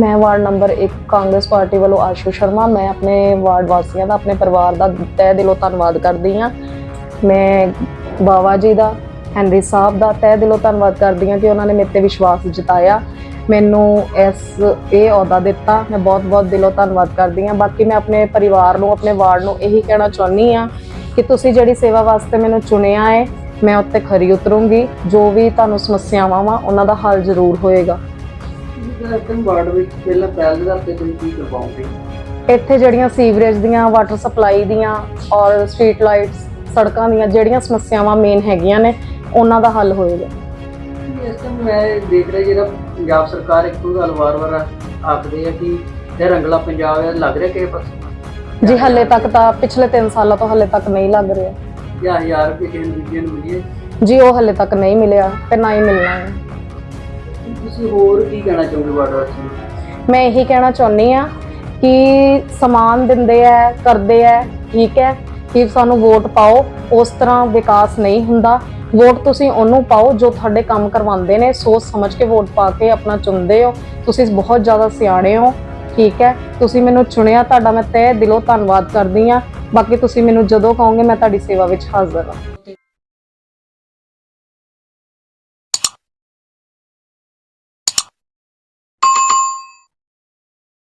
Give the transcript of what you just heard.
ਮੈਂ ward number 1 Congress party ਵੱਲੋਂ ਆਸ਼ੂ ਸ਼ਰਮਾ। ਮੈਂ ਆਪਣੇ ਵਾਰਡ ਵਾਸੀਆਂ ਦਾ, ਆਪਣੇ ਪਰਿਵਾਰ ਦਾ ਤਹਿ ਦਿਲੋਂ ਧੰਨਵਾਦ ਕਰਦੀ ਹਾਂ। ਮੈਂ ਬਾਵਾ ਜੀ ਦਾ ਹੈਨਰੀ ਸਾਹਿਬ ਦਾ ਤਹਿ ਦਿਲੋਂ ਧੰਨਵਾਦ ਕਰਦੀ ਹਾਂ ਕਿ ਉਹਨਾਂ ਨੇ ਮੇਰੇ ਤੇ ਵਿਸ਼ਵਾਸ ਜਤਾਇਆ। ਮੈਨੂੰ ਇਸ, ਇਹ ਅਹੁਦਾ ਦਿੱਤਾ। ਮੈਂ ਬਹੁਤ-ਬਹੁਤ ਦਿਲੋਂ ਧੰਨਵਾਦ ਕਰਦੀ ਹਾਂ। ਬਾਕੀ ਮੈਂ ਆਪਣੇ ਪਰਿਵਾਰ ਨੂੰ, ਆਪਣੇ ਵਾਰਡ ਨੂੰ ਇਹੀ ਕਹਿਣਾ ਚਾਹੁੰਦੀ ਹਾਂ ਕਿ ਤੁਸੀਂ ਜਿਹੜੀ ਸੇਵਾ ਵਾਸਤੇ ਮੈਨੂੰ ਚੁਣਿਆ ਹੈ, ਮੈਂ ਉੱਤੇ ਖਰੀ ਉਤਰੂੰਗੀ। ਜੋ ਵੀ ਤੁਹਾਨੂੰ ਸਮੱਸਿਆਵਾਂ ਵਾ, ਉਹਨਾਂ ਦਾ ਹੱਲ ਜ਼ਰੂਰ ਹੋਏਗਾ। ਜਿਹੜਾ ਵਾਰਡ ਵਿੱਚ ਪਹਿਲਾਂ ਪਹਿਲ ਦੇ ਹੱਥੇ ਤੁਸੀਂ ਕੀ ਕਰਵਾਉਂਗੇ? ਇੱਥੇ ਜਿਹੜੀਆਂ ਸੀਵਰੇਜ ਦੀਆਂ ਵਾਟਰ ਸਪਲਾਈ ਦੀਆਂ ਔਰ ਸਟਰੀਟ ਲਾਈਟਸ ਸੜਕਾਂ ਦੀਆਂ ਜਿਹੜੀਆਂ ਸਮੱਸਿਆਵਾਂ ਮੇਨ ਹੈਗੀਆਂ ਨੇ ਉਹਨਾਂ ਦਾ ਹੱਲ ਹੋਏਗਾ। ਇਸ ਟਾਈਮ ਮੈਂ ਦੇਖ ਰਿਹਾ ਜਿਹੜਾ ਪੰਜਾਬ ਸਰਕਾਰ ਇੱਕੋ ਗੱਲ ਵਾਰ-ਵਾਰ ਆਖਦੇ ਆ ਕਿ ਇਹ ਰੰਗਲਾ ਪੰਜਾਬ ਹੈ ਲੱਗ ਰਿਹਾ ਕਿ ਪਾਸੇ? ਜੀ ਹੱਲੇ ਤੱਕ ਤਾਂ ਪਿਛਲੇ 3 ਸਾਲਾਂ ਤੋਂ ਹੱਲੇ ਤੱਕ ਨਹੀਂ ਲੱਗ ਰਿਹਾ। ਜਾਂ 1000 ਰੁਪਏ ਕਿਸੇ ਦੂਜੇ ਨੂੰ ਮਿਲੇ ਜੀ ਉਹ ਹੱਲੇ ਤੱਕ ਨਹੀਂ ਮਿਲਿਆ ਤੇ ਨਾ ਹੀ ਮਿਲਣਾ ਹੈ। ਤੁਸੀਂ ਹੋਰ ਕੀ ਕਹਿਣਾ ਚਾਹੋਗੇ ਵਾਰਡ ਵਾਸੀਆਂ ਮੈਂ ਇਹੀ ਕਹਿਣਾ ਚਾਹੁੰਦੀ ਆ ਕਿ ਸਮਾਨ ਦਿੰਦੇ ਆ, ਕਰਦੇ ਆ, ਠੀਕ ਹੈ? ਕਿ ਸਾਨੂੰ ਵੋਟ ਪਾਓ, ਉਸ ਤਰ੍ਹਾਂ ਵਿਕਾਸ ਨਹੀਂ ਹੁੰਦਾ। ਵੋਟ ਤੁਸੀਂ ਉਹਨੂੰ ਪਾਓ ਜੋ ਤੁਹਾਡੇ ਕੰਮ ਕਰਵਾਉਂਦੇ ਨੇ, ਸੋਚ ਸਮਝ ਕੇ ਵੋਟ ਪਾ ਕੇ ਆਪਣਾ ਚੁਣਦੇ ਹੋ। ਤੁਸੀਂ ਬਹੁਤ ਜ਼ਿਆਦਾ ਸਿਆਣੇ ਹੋ, ਠੀਕ ਹੈ? ਤੁਸੀਂ ਮੈਨੂੰ ਚੁਣਿਆ ਤੁਹਾਡਾ ਮੈਂ ਤਹਿ ਦਿਲੋਂ ਧੰਨਵਾਦ ਕਰਦੀ ਆ ਬਾਕੀ ਤੁਸੀਂ ਮੈਨੂੰ ਜਦੋਂ ਕਹੋਗੇ ਮੈਂ ਤੁਹਾਡੀ ਸੇਵਾ ਵਿੱਚ ਹਾਜ਼ਰ ਹਾਂ।